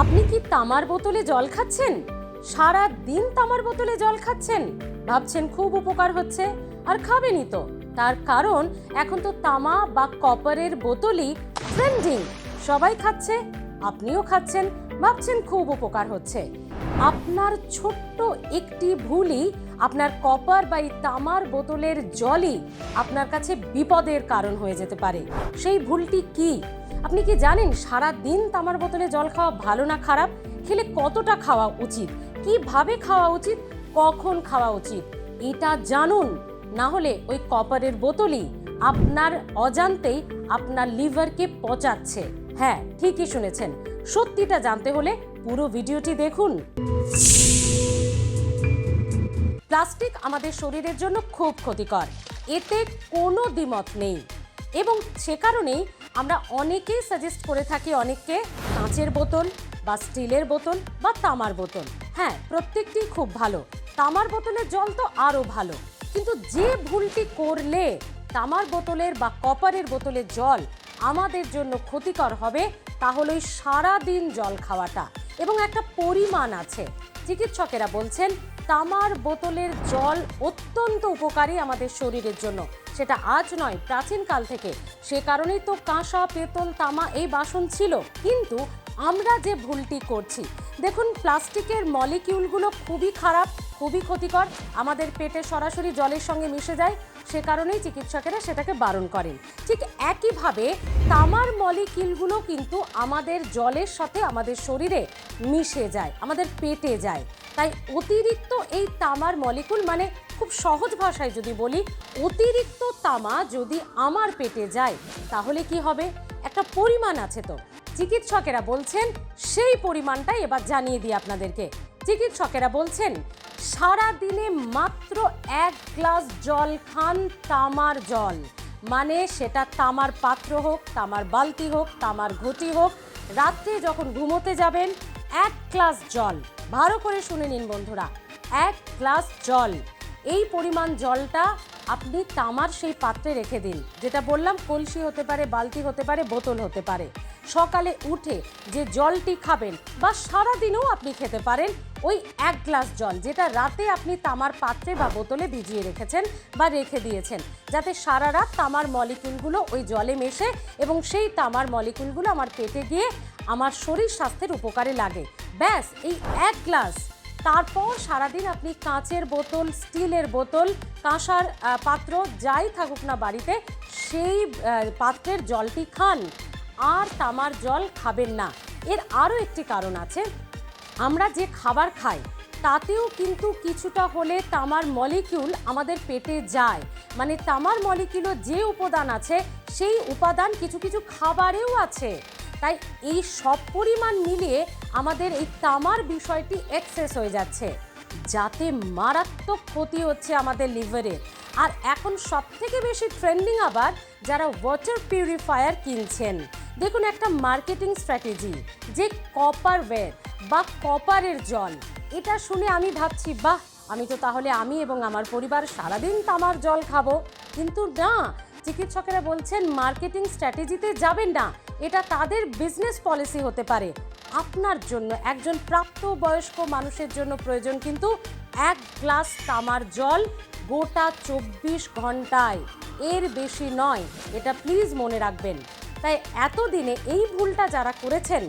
আপনি কি তামার বোতলে জল খাচ্ছেন? সারা দিন তামার বোতলে জল খাচ্ছেন? ভাবছেন খুব উপকার হচ্ছে? আর খাবেনই তো। তার কারণ, এখন তো তামা বা কপারের বোতলই ট্রেন্ডিং সবাই খাচ্ছে, আপনিও খাচ্ছেন, ভাবছেন খুব উপকার হচ্ছে। আপনার ছোট্ট একটি ভুলই আপনার কপার বা এই তামার বোতলের জলই আপনার কাছে বিপদের কারণ হয়ে যেতে পারে। সেই ভুলটি কি? আপনি কি জানেন সারা দিন তামার বোতলে জল খাওয়া ভালো না খারাপ? খেলে কতটা খাওয়া উচিত? কীভাবে খাওয়া উচিত? কখন খাওয়া উচিত? এটা জানুন। না হলে ওই কপারের বোতলই আপনার অজান্তেই আপনার লিভারকে পচাচ্ছে। হ্যাঁ ঠিকই শুনেছেন। সত্যিটা জানতে হলে পুরো ভিডিওটি দেখুন। প্লাস্টিক আমাদের শরীরের জন্য খুব ক্ষতিকর। এতে কোনো দ্বিমত নেই। এবং সে কারণেই আমরা অনেকেই সাজেস্ট করে থাকি অনেককে কাঁচের বোতল বা স্টিলের বোতল বা তামার বোতল। হ্যাঁ প্রত্যেকটি খুব ভালো। তামার বোতলের জল তো আরও ভালো। কিন্তু যে ভুলটি করলে তামার বোতলের বা কপারের বোতলের জল আমাদের জন্য ক্ষতিকর হবে তাহলে ওই সারাদিন জল খাওয়াটা। এবং একটা পরিমাণ আছে। চিকিৎসকেরা বলছেন, তামার বোতলের জল অত্যন্ত উপকারী আমাদের শরীরের জন্য। সেটা আজ নয় প্রাচীনকাল থেকে। সে কারণেই তো কাঁসা, পেতল, তামা এই বাসন ছিল। কিন্তু আমরা যে ভুলটি করছি, দেখুন, প্লাস্টিকের মলিকিউলগুলো খুবই খারাপ। খুবই ক্ষতিকর। আমাদের পেটে সরাসরি জলের সঙ্গে মিশে যায়, সে কারণেই চিকিৎসকেরা সেটাকে বারণ করেন। ঠিক একইভাবে তামার মলিকিউলগুলো কিন্তু আমাদের জলের সাথে আমাদের শরীরে মিশে যায়, আমাদের পেটে যায়। তাই অতিরিক্ত এই তামার মলিকুল মানে খুব সহজ ভাষায় যদি বলি, অতিরিক্ত তামা যদি আমার পেটে যায়, তাহলে কি হবে? একটা পরিমাণ আছে তো। চিকিৎসকেরা বলছেন, সেই পরিমাণটাই এবার জানিয়ে দিই আপনাদেরকে। চিকিৎসকেরা বলছেন সারা দিনে মাত্র এক গ্লাস জল খান তামার জল। মানে সেটা তামার পাত্র হোক, তামার বালতি হোক, তামার ঘটি হোক, রাত্রে যখন ঘুমোতে যাবেন, এক গ্লাস জল। ভালো করে শুনে নিন বন্ধুরা, এক গ্লাস জল। এই পরিমাণ জলটা আপনি তামার সেই পাত্রে রেখে দিন। যেটা বললাম, কলসি হতে পারে, বালতি হতে পারে, বোতল হতে পারে। সকালে উঠে যে জলটি খাবেন বা সারাদিনও আপনি খেতে পারেন, ওই এক গ্লাস জল যেটা রাতে আপনি তামার পাত্রে বা বোতলে ভিজিয়ে রেখেছেন বা রেখে দিয়েছেন। যাতে সারা রাত তামার মলিকুলগুলো ওই জলে মেশে এবং সেই তামার মলিকুলগুলো আমার পেটে গিয়ে আমার শরীর স্বাস্থ্যের উপকারে লাগে। ব্যাস, এই এক গ্লাস। তারপর সারাদিন আপনি কাঁচের বোতল, স্টিলের বোতল, কাঁসার পাত্র যাই থাকুক না বাড়িতে, সেই পাত্রের জলটি খান। আর তামার জল খাবেন না। এর আরও একটি কারণ আছে। আমরা যে খাবার খাই, তাতেও কিন্তু কিছুটা হলে তামার মলিকিউল আমাদের পেটে যায়। মানে তামার মলিকিউলের যে উপাদান আছে, সেই উপাদান কিছু কিছু খাবারেও আছে। তাই এই সব পরিমাণ মিলিয়ে আমাদের এই তামার বিষয়টি এক্সেস হয়ে যাচ্ছে। যাতে মারাত্মক ক্ষতি হচ্ছে আমাদের লিভারের আর এখন সব থেকে বেশি ট্রেন্ডিং আবার যারা ওয়াটার পিউরিফায়ার কিনছেন। দেখুন একটা মার্কেটিং স্ট্র্যাটেজি যে কপার ওয়্যার বা কপারের জল এটা শুনে আমি ভাবছি, বাহ, আমি তো তাহলে আমি এবং আমার পরিবার সারাদিন তামার জল খাব। কিন্তু না চিকিৎসকেরা বলছেন মার্কেটিং স্ট্র্যাটেজিতে যাবেন না। এটা তাদের বিজনেস পলিসি হতে পারে। আপনার জন্য, একজন প্রাপ্তবয়স্ক মানুষের জন্য প্রয়োজন কিন্তু এক গ্লাস তামার জল গোটা চব্বিশ ঘন্টায়। এর বেশি নয়, এটা প্লিজ মনে রাখবেন। তাই এতদিনে এই ভুলটা যারা করেছেন,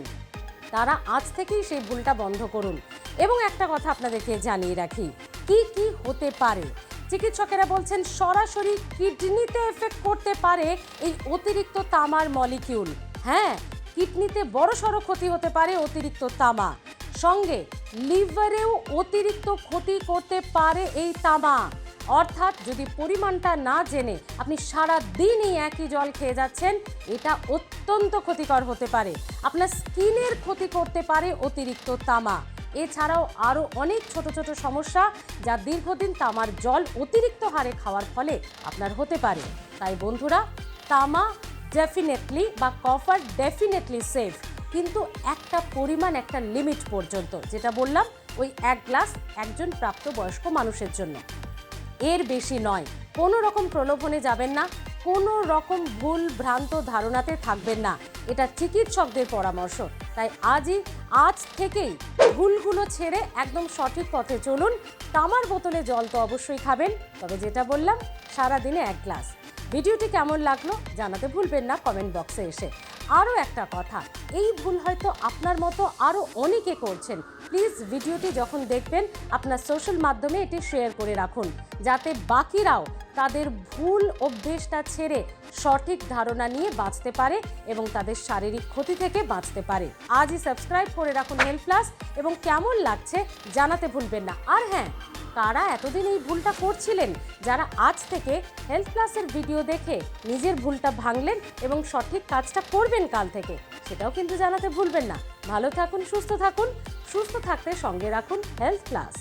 তারা আজ থেকেই সেই ভুলটা বন্ধ করুন। এবং একটা কথা আপনাদেরকে জানিয়ে রাখি, কি কি হতে পারে চিকিৎসকেরা বলছেন সরাসরি কিডনিতে এফেক্ট করতে পারে এই অতিরিক্ত তামার মলিকিউল। হ্যাঁ কিডনিতে বড় সড়ো ক্ষতি হতে পারে অতিরিক্ত তামা। সঙ্গে লিভারেও অতিরিক্ত ক্ষতি করতে পারে এই তামা। অর্থাৎ যদি পরিমাণটা না জেনে আপনি সারা দিন এই একই জল খেয়ে যাচ্ছেন, এটা অত্যন্ত ক্ষতিকর হতে পারে। আপনার স্কিনের ক্ষতি করতে পারে অতিরিক্ত তামা। এছাড়াও আরও অনেক ছোট ছোট সমস্যা যা দীর্ঘদিন তামার জল অতিরিক্ত হারে খাওয়ার ফলে আপনার হতে পারে। তাই বন্ধুরা, তামা ডেফিনেটলি বা কফার ডেফিনেটলি সেফ কিন্তু একটা পরিমাণ, একটা লিমিট পর্যন্ত, যেটা বললাম, ওই এক গ্লাস একজন প্রাপ্তবয়স্ক মানুষের জন্য। এর বেশি নয়, কোনো রকম প্রলোভনে যাবেন না, কোনো রকম ভুল ভ্রান্ত ধারণাতে থাকবেন না। এটা চিকিৎসকদের পরামর্শ। তাই আজই, আজ থেকেই ভুলগুলো ছেড়ে একদম সঠিক পথে চলুন। তামার বোতলে জল তো অবশ্যই খাবেন, তবে যেটা বললাম, সারাদিনে এক গ্লাস। ভিডিওটি কেমন লাগল জানাতে ভুলবেন না কমেন্ট বক্সে এসে। আরও একটা কথা, এই ভুল হয়তো আপনার মতো আরও অনেকে করছেন প্লিজ ভিডিওটি যখন দেখবেন, আপনার সোশ্যাল মাধ্যমে এটি শেয়ার করে রাখুন। যাতে বাকিরাও তাদের ভুল অভ্যেসটা ছেড়ে সঠিক ধারণা নিয়ে বাঁচতে পারে এবং তাদের শারীরিক ক্ষতি থেকে বাঁচতে পারে। আজই সাবস্ক্রাইব করে রাখুন হেলথ প্লাস এবং কেমন লাগছে জানাতে ভুলবেন না। আর হ্যাঁ কারা এতদিন এই ভুলটা করছিলেন, যারা আজ থেকে হেলথ প্লাসের ভিডিও দেখে নিজের ভুলটা ভাঙলেন এবং সঠিক কাজটা করবেন কাল থেকে, সেটাও কিন্তু জানাতে ভুলবেন না। ভালো থাকুন, সুস্থ থাকুন। সুস্থ থাকতে সঙ্গে রাখুন হেলথ প্লাস